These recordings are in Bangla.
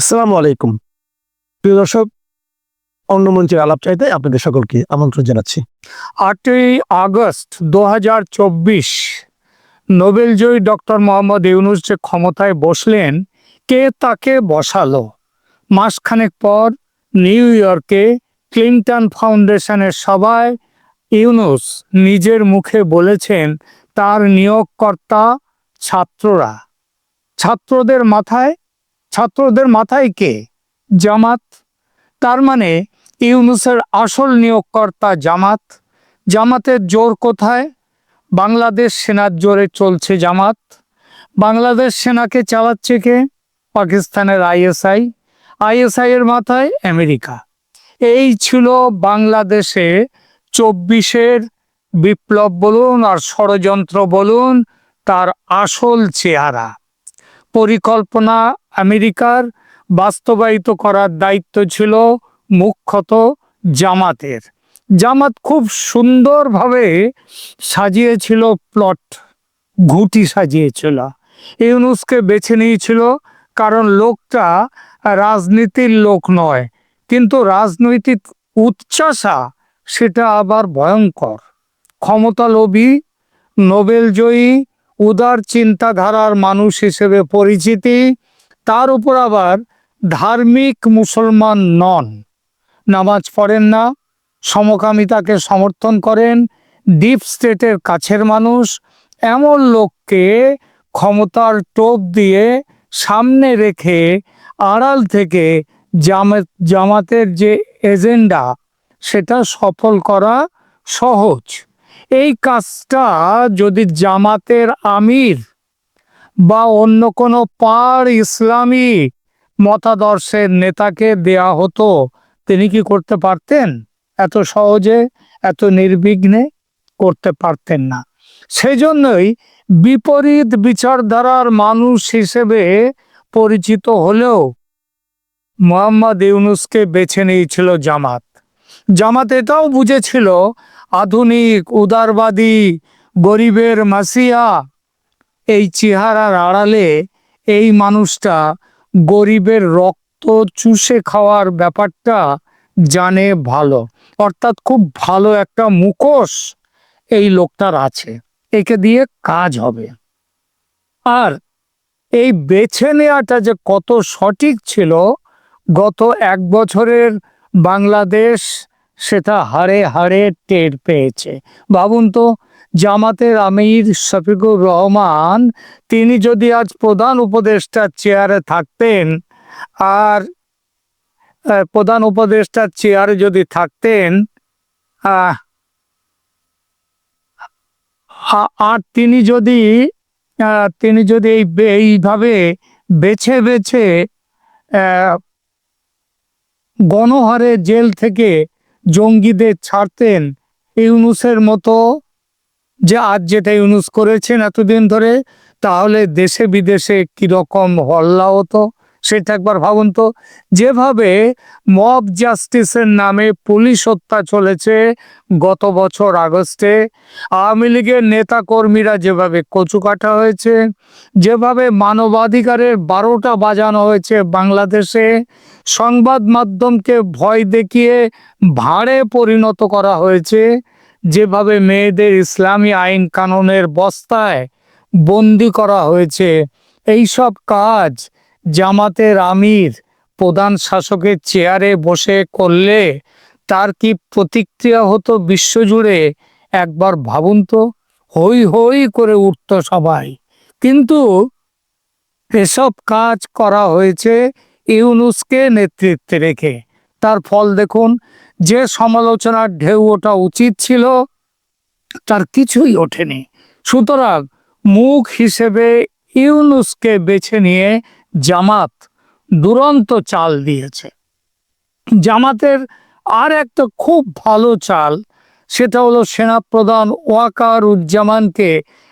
আসসালামু আলাইকুম। প্রিয় দর্শক অন্য মঞ্চের আলাপ চাইতে আপনাদের সকলকে আমন্ত্রণ জানাচ্ছি। আটই আগস্ট দু হাজার চব্বিশ, নোবেলজয়ী ডক্টর মোহাম্মদ ইউনুস যে ক্ষমতায় বসলেন, কে তাকে বসালো? মাসখানেক পর নিউ ইয়র্কে ক্লিন্টন ফাউন্ডেশনের সভায় ইউনুস নিজের মুখে বলেছেন, তার নিয়োগকর্তা ছাত্ররা। ছাত্রদের মাথায় ছাত্রদের মাথায় কে? জামাত। তার মানে ইউনুসের আসল নিয়োগকর্তা জামাত। জামাতের জোর কোথায়? বাংলাদেশ সেনার জোরে চলছে জামাত। বাংলাদেশ সেনাকে চালাচ্ছে কে? পাকিস্তানের আইএসআই। আইএসআই এর মাথায় আমেরিকা। এই ছিল বাংলাদেশে চব্বিশের বিপ্লব বলুন আর ষড়যন্ত্র বলুন, তার আসল চেহারা। পরিকল্পনা আমেরিকার বাস্তবায়িত করার দায়িত্ব ছিল মুখ্যত জামাতের। জামাত খুব সুন্দরভাবে সাজিয়েছিল, প্লট ঘুটি সাজিয়েছিল। ইউনুসকে বেছে নিয়েছিল কারণ লোকটা রাজনীতির লোক নয়, কিন্তু রাজনৈতিক উচ্চাসা সেটা আবার ভয়ঙ্কর। ক্ষমতা লোভী নোবেলজয়ী উদার চিন্তাধারার মানুষ হিসেবে পরিচিতি, তার উপর আবার ধার্মিক মুসলমান নন। নামাজ পড়েন না, সমকামিতাকে সমর্থন করেন, ডিপ স্টেটের কাছের মানুষ, এমন লোককে ক্ষমতার টোপ দিয়ে সামনে রেখে আড়াল থেকে জামাত জামাতের যে এজেন্ডা, সেটা সফল করা সহজ। এই কাজটা যদি জামাতের আমির বা অন্য কোনো পার ইসলামী মতাদর্শের নেতাকে দেয়া হতো, তিনি কি করতে পারতেন? এত সহজে, এত নির্বিঘ্নে করতে পারতেন না। সেই জন্যই বিপরীত বিচারধারার মানুষ হিসেবে পরিচিত হলেও মোহাম্মদ ইউনুসকে বেছে নিয়েছিল জামাত। জামাত এটাও বুঝেছিল, আধুনিক, উদারবাদী, গরিবের মাসিয়া। এই চেহারার আড়ালে এই মানুষটা গরিবের রক্ত চুষে খাওয়ার ব্যাপারটা জানে ভালো। অর্থাৎ খুব ভালো একটা মুখোশ এই লোকটার আছে। একে দিয়ে কাজ হবে। আর এই বেছে নেওয়াটা যে কত সঠিক ছিল, গত এক বছরের বাংলাদেশ সেটা হাড়ে হাড়ে টের পেয়েছে। ভাবুন তো, জামাতের আমির শফিকুর রহমান, তিনি যদি আজ প্রধান উপদেষ্টার চেয়ারে থাকতেন, আর প্রধান উপদেষ্টার চেয়ারে যদি থাকতেন আর তিনি যদি তিনি যদি এই এইভাবে বেছে বেছে গণহারে জেল থেকে জঙ্গিদের ছাড়তেন। ইউনুসের মতো যে আজ যেটা ইউনুস করেছেন এতদিন ধরে, তাহলে দেশে বিদেশে কীরকম হল্লা হতো? সেটা একবার ভাবুন তো, যেভাবে মব জাস্টিসের নামে পুলিশ হত্যা চলেছে গত বছর আগস্টে, আওয়ামী লীগের নেতা কর্মীরা যেভাবে কচু কাটা হয়েছে, যেভাবে মানবাধিকারের বারোটা বাজানো হয়েছে বাংলাদেশে, সংবাদ মাধ্যমকে ভয় দেখিয়ে ভাঁড়ে পরিণত করা হয়েছে, যেভাবে মেয়েদের ইসলামী আইন কানুনের বস্তায় বন্দি করা হয়েছে এই সব কাজ জামাতের আমির প্রধান শাসকের চেয়ারে বসে করলে তার কি প্রতিক্রিয়া হতো বিশ্বজুড়ে? একবার ভাবুন তো। হই হই করে উঠত সবাই। কিন্তু এসব কাজ করা হয়েছে ইউনুসকে নেতৃত্বে রেখে। তার ফল দেখুন, যে সমালোচনার ঢেউ ওঠা উচিত ছিল, তার কিছুই ওঠেনি। সুতরাং মুখ হিসেবে ইউনুসকে বেছে নিয়ে জামাত দুরন্ত চাল দিয়েছে। জামাতের আর একটা খুব ভালো চাল, সেটা হলো সেনাপ্রধান ওয়াকার উজ্জামানকে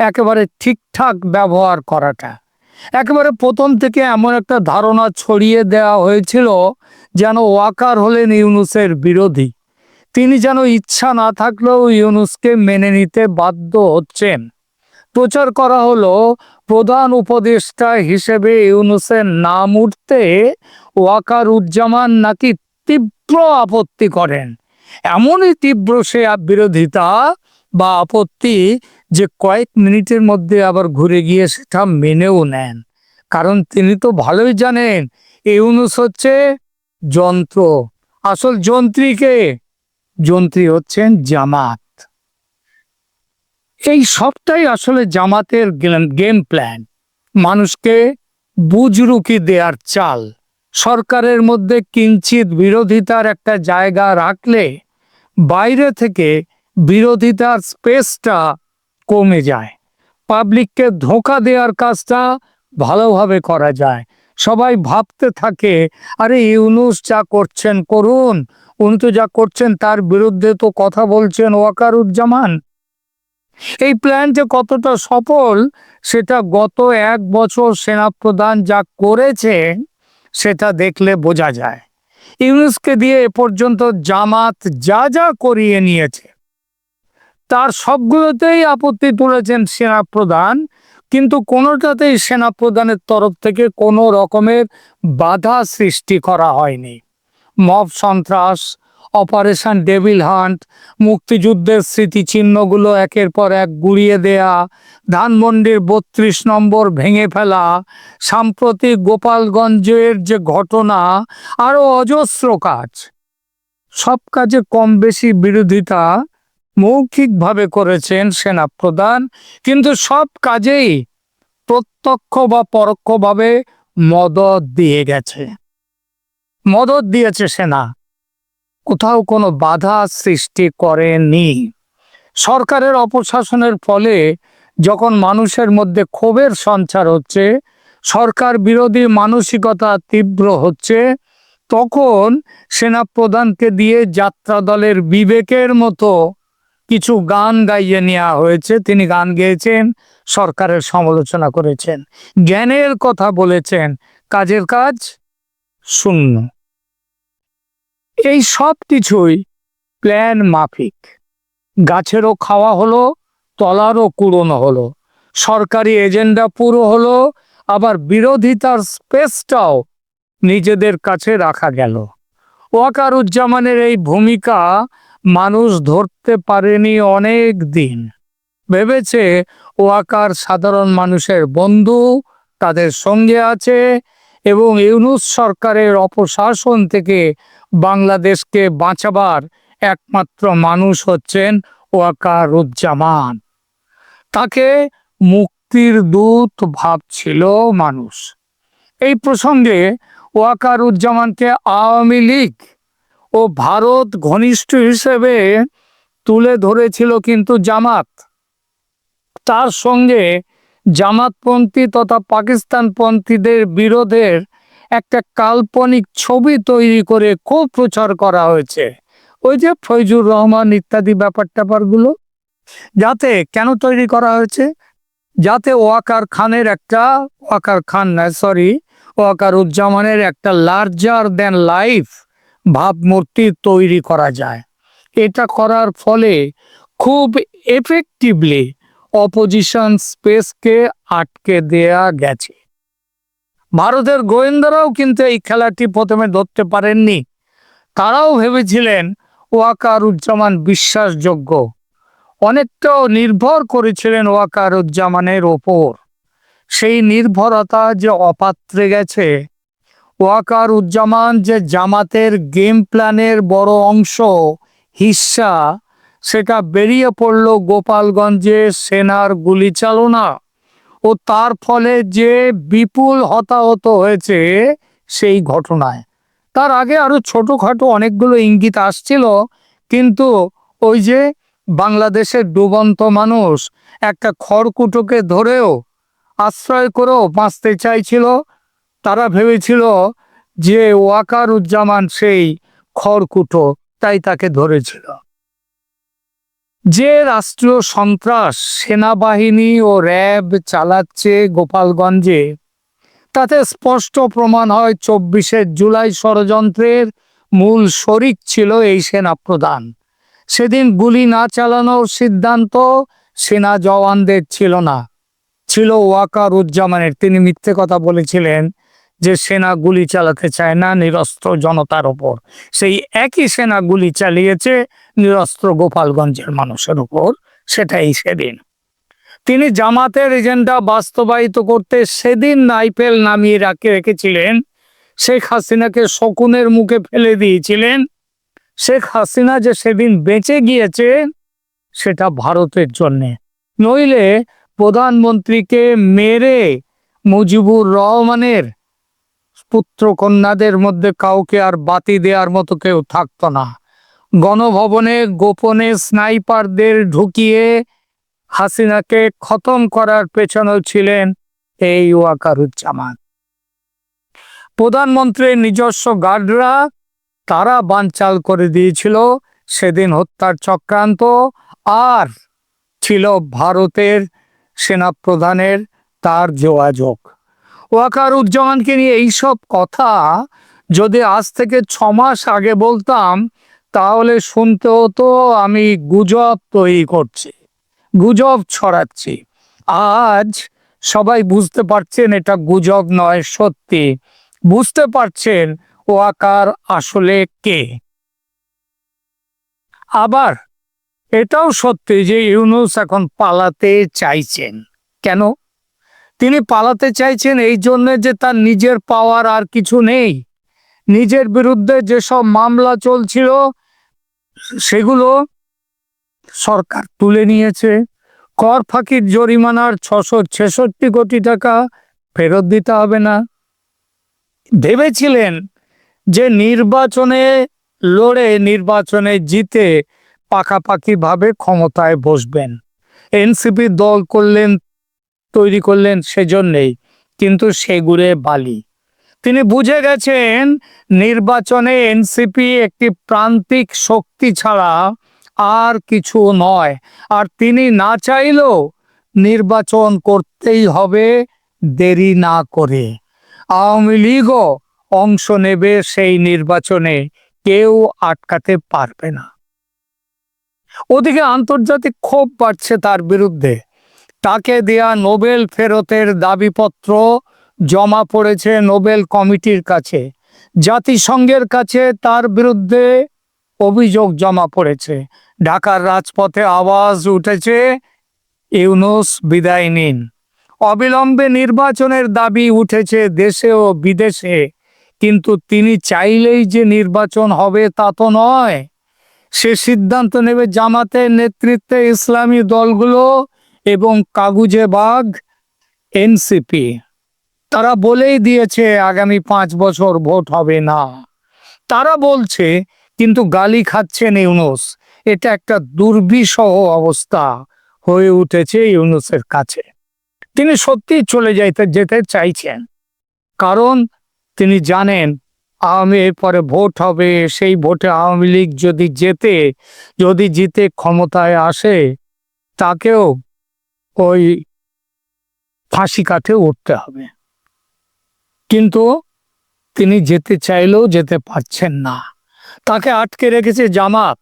একেবারে ঠিকঠাক ব্যবহার করাটা। একেবারে প্রথম থেকে এমন একটা ধারণা ছড়িয়ে দেওয়া হয়েছিল যেন ওয়াকার হলেন ইউনুসের বিরোধী। তিনি যেন ইচ্ছা না থাকলেও ইউনুসকে মেনে নিতে বাধ্য হচ্ছেন। প্রচার করা হলো প্রধান উপদেষ্টা হিসেবে ইউনুসের নাম উঠতে ওয়াকারুজ্জামান নাকি তীব্র আপত্তি করেন? এমনই তীব্র সে বিরোধিতা বা আপত্তি যে কয়েক মিনিটের মধ্যে আবার ঘুরে গিয়ে সেটা মেনেও নেন। কারণ তিনি তো ভালোই জানেন, ইউনুস হচ্ছে যন্ত্র। আসল যন্ত্রীকে যন্ত্রী হচ্ছেন জামাত। এই সবটাই আসলে জামাতের গেম প্ল্যান মানুষকে বুজরুকি দেওয়ার চাল। সরকারের মধ্যে কিঞ্চিত বিরোধিতার একটা জায়গা রাখলে বাইরে থেকে বিরোধিতার স্পেসটা কমে যায়। পাবলিককে ধোকা দেওয়ার কাজটা ভালোভাবে করা যায়। সবাই ভাবতে থাকে, আরে ইউনুস যা করছেন করুন, উনি তো যা করছেন তার বিরুদ্ধে তো কথা বলছেন ওয়াকারুজ্জামান। এই প্ল্যান যে কতটা সফল, সেটা গত এক বছর সেনাপ্রধান যা করেছে সেটা দেখলে বোঝা যায়। ইউনুসকে দিয়ে এ পর্যন্ত জামাত যা যা করিয়ে নিয়েছে, তার সবগুলোতেই আপত্তি তুলেছেন সেনাপ্রধান, কিন্তু কোনোটাতেই সেনাপ্রধানের তরফ থেকে কোনো রকমের বাধা সৃষ্টি করা হয়নি। মব সন্ত্রাস অপারেশন ডেভিল হান্ট, মুক্তিযুদ্ধের স্মৃতিচিহ্নগুলো একের পর এক গুড়িয়ে দেয়া, ধানমন্ডির বত্রিশ নম্বর ভেঙে ফেলা, সাম্প্রতিক গোপালগঞ্জের যে ঘটনা, আরও অজস্র কাজ। সব কাজে কম বেশি বিরোধিতা মৌখিকভাবে করেছেন সেনাপ্রধান, কিন্তু সব কাজেই প্রত্যক্ষ বা পরোক্ষভাবে মদত দিয়ে গেছে। মদত দিয়েছে সেনা। কোথাও কোনো বাধা সৃষ্টি করেনি। সরকারের অপশাসনের ফলে যখন মানুষের মধ্যে ক্ষোভের সঞ্চার হচ্ছে, সরকার বিরোধী মানসিকতা তীব্র হচ্ছে, তখন সেনাপ্রধানকে দিয়ে যাত্রা দলের বিবেকের মতো কিছু গান গাইয়ে নেওয়া হয়েছে। তিনি গান গেয়েছেন, সরকারের সমালোচনা করেছেন, জ্ঞানের কথা বলেছেন। কাজের কাজ শূন্য। এই সব কিছুই প্ল্যান মাফিক। গাছেরও খাওয়া হলো, তলারও কুড়োনো হলো। সরকারি এজেন্ডা পুরো হলো, আবার বিরোধিতার স্পেসটাও নিজেদের কাছে রাখা গেল। ওয়াকারুজ্জামানের এই ভূমিকা মানুষ ধরতে পারেনি অনেক দিন। ভেবেছে ওয়াকার সাধারণ মানুষের বন্ধু তাদের সঙ্গে আছে এবং ইউনুস সরকারের অপশাসন থেকে বাংলাদেশকে বাঁচাবার একমাত্র মানুষ হচ্ছেন ওয়াকারুজ্জামান। তাকে মুক্তির দূত ভাবছিল মানুষ। এই প্রসঙ্গে ওয়াকারুজ্জামানকে আওয়ামী লীগ ও ভারত ঘনিষ্ঠ হিসেবে তুলে ধরেছিল কিন্তু জামাত। তার সঙ্গে জামাতপন্থী তথা পাকিস্তানপন্থীদের বিরোধের একটা কাল্পনিক ছবি তৈরি করে খুব প্রচার করা হয়েছে। ওই যে ফৈজুর রহমান ইত্যাদি ব্যাপার ট্যাপারগুলো যাতে কেন তৈরি করা হয়েছে? যাতে ওয়াকার খানের একটা, ওয়াকার খান না সরি ওয়াকার উজ্জামানের একটা লার্জার দেন লাইফ ভাবমূর্তি তৈরি করা যায়। এটা করার ফলে খুব এফেক্টিভলি অপোজিশন স্পেসকে আটকে দেয়া গেছে। ভারতের গোয়েন্দারাও কিন্তু এই খেলাটি প্রথমে ধরতে পারেননি। তারাও ভেবেছিলেন ওয়াকারুজ্জামান বিশ্বাসযোগ্য। অনেকটাও নির্ভর করেছিলেন ওয়াকারুজ্জামানের ওপর। সেই নির্ভরতা যে অপাত্রে গেছে ওয়াকার উজ্জামান যে জামাতের গেম প্ল্যানের বড় অংশ হিস্সা সেটা বেরিয়ে পড়ল গোপালগঞ্জে সেনার গুলি চালনা। ও তার ফলে যে বিপুল হতাহত হয়েছে সেই ঘটনায়। তার আগে আরও ছোটখাটো অনেকগুলো ইঙ্গিত আসছিল, কিন্তু ওই যে বাংলাদেশের ডুবন্ত মানুষ একটা খড়কুটোকে ধরেও আশ্রয় করেও বাঁচতে চাইছিল, তারা ভেবেছিল যে ওয়াকার উজ্জামান সেই খড়কুটো তাই তাকে ধরেছিল। যে রাষ্ট্রীয় সন্ত্রাস সেনাবাহিনী ও র্যাব চালাচ্ছে গোপালগঞ্জে, তাতে স্পষ্ট প্রমাণ হয় চব্বিশে জুলাই ষড়যন্ত্রের মূল শরিক ছিল এই সেনাপ্রধান। সেদিন গুলি না চালানোর সিদ্ধান্ত সেনা জওয়ানদের ছিল না। ছিল ওয়াকার উজ্জামানের তিনি মিথ্যে কথা বলেছিলেন যে সেনা গুলি চালাতে চায় না, নিরস্ত্র জনতার ওপর। সেই একই সেনা গুলি চালিয়েছে নিরস্ত্র গোপালগঞ্জের মানুষের উপর, সেটাই সেদিন। তিনি জামাতের এজেন্ডা বাস্তবায়িত করতে সেদিন নাইফেল নামিয়ে রাখে, রেখেছিলেন। শেখ হাসিনাকে শকুনের মুখে ফেলে দিয়েছিলেন। শেখ হাসিনা যে সেদিন বেঁচে গিয়েছে, সেটা ভারতের জন্যে। নইলে প্রধানমন্ত্রীকে মেরে মুজিবুর রহমানের পুত্র কন্যাদের মধ্যে কাউকে আর বাতি দেওয়ার মতো কেউ থাকতো না। গণভবনে গোপনে স্নাইপারদের ঢুকিয়ে হাসিনাকে খতম করার পেছনেও ছিলেন এই ওয়াকারুজ্জামান। প্রধানমন্ত্রীর নিজস্ব গার্ডরা তারা বানচাল করে দিয়েছিল, সেদিন হত্যার চক্রান্ত, আর ছিল ভারতের সেনাপ্রধানের তার যোগাযোগ। ওয়াকারুজ্জামানকে নিয়ে এইসব কথা যদি আজ থেকে ছ মাস আগে বলতাম তাহলে শুনতে হতো আমি গুজব তৈরি করছি, গুজব ছড়াচ্ছি। আজ সবাই বুঝতে পারছেন এটা গুজব নয়, সত্যি। বুঝতে পারছেন ওয়াকার আসলে কে। আবার এটাও সত্যি যে ইউনুস এখন পালাতে চাইছেন। কেন? তিনি পালাতে চাইছেন এই জন্য যে তার নিজের পাওয়ার আর কিছু নেই। নিজের বিরুদ্ধে যেসব মামলা চলছিল সেগুলো সরকার তুলে নিয়েছে। কর ফাঁকির জরিমানার ছশো ছেষট্টি কোটি টাকা ফেরত দিতে হবে না। ভেবেছিলেন যে নির্বাচনে লড়ে নির্বাচনে জিতে পাকাপাকিভাবে ক্ষমতায় বসবেন। এনসিপি দল করলেন, তৈরি করলেন সেজন্যেই, কিন্তু সেগুড়ে বালি। তিনি বুঝে গেছেন নির্বাচনে এনসিপি একটি প্রান্তিক শক্তি ছাড়া আর কিছু নয়। আর তিনি না চাইলেও নির্বাচন করতেই হবে দেরি না করে। আওয়ামী লীগও অংশ নেবে সেই নির্বাচনে। কেউ আটকাতে পারবে না। ওদিকে আন্তর্জাতিক ক্ষোভ বাড়ছে তার বিরুদ্ধে। তাকে দেয়া নোবেল ফেরতের দাবিপত্র জমা পড়েছে নোবেল কমিটির কাছে। জাতিসংঘের কাছে তার বিরুদ্ধে অভিযোগ জমা পড়েছে। ঢাকার রাজপথে আওয়াজ উঠেছে, ইউনুস, বিদায় নিন। অবিলম্বে নির্বাচনের দাবি উঠেছে দেশে ও বিদেশে। কিন্তু তিনি চাইলেই যে নির্বাচন হবে তা তো নয়। সে সিদ্ধান্ত নেবে জামাতের নেতৃত্বে ইসলামী দলগুলো এবং কাগুজে বাগ, এনসিপি। তারা বলেই দিয়েছে, আগামী পাঁচ বছর ভোট হবে না। তারা বলছে, কিন্তু গালি খাচ্ছেন ইউনুস। এটা একটা দুর্বিষহ অবস্থা হয়ে উঠেছে ইউনুসের কাছে। তিনি সত্যি চলে যাইতে, যেতে চাইছেন। কারণ তিনি জানেন, আওয়ামী পরে ভোট হবে, সেই ভোটে আওয়ামী লীগ যদি জেতে, যদি জিতে ক্ষমতায় আসে, তাকেও ওই ফাঁসি কাঠে উঠতে হবে। কিন্তু তিনি যেতে চাইলেও যেতে পারছেন না। তাকে আটকে রেখেছে জামাত।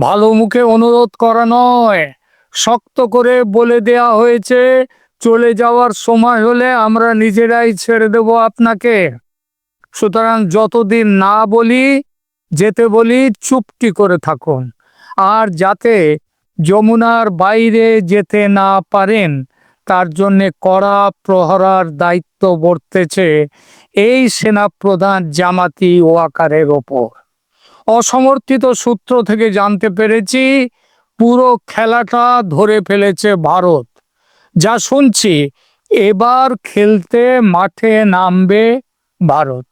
ভালো মুখে অনুরোধ করা নয়। শক্ত করে বলে দেয়া হয়েছে, চলে যাওয়ার সময় হলে আমরা নিজেরাই ছেড়ে দেব আপনাকে। সুতরাং যতদিন না বলি, যেতে বলি, চুপটি করে থাকুন। আর যাতে যমুনার বাইরে যেতে না পারেন তার জন্যে কড়া প্রহরার দায়িত্ব বর্তেছে এই সেনাপ্রধান জামাতি ওয়াকারের ওপর। অসমর্থিত সূত্র থেকে জানতে পেরেছি, পুরো খেলাটা ধরে ফেলেছে ভারত। যা শুনছি, এবার খেলতে মাঠে নামবে Bharat.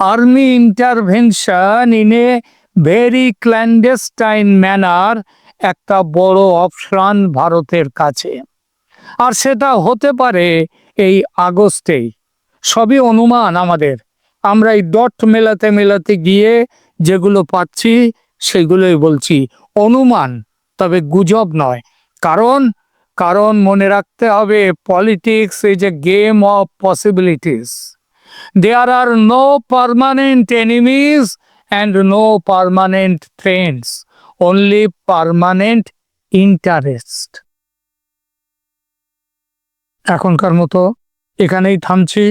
Army intervention in a very clandestine manner, একটা বড় অপশন ভারতের কাছে। আর সেটা হতে পারে এই আগস্টেই। সবই অনুমান আমাদের। আমরা এই ডট মেলাতে মেলাতে গিয়ে যেগুলো পাচ্ছি, সেগুলোই বলছি। অনুমান, তবে গুজব নয়। কারণ কারণ মনে রাখতে হবে, politics is a game of possibilities there are no permanent enemies and no permanent friends only permanent interest এখনকার মতো এখানেই থামছি।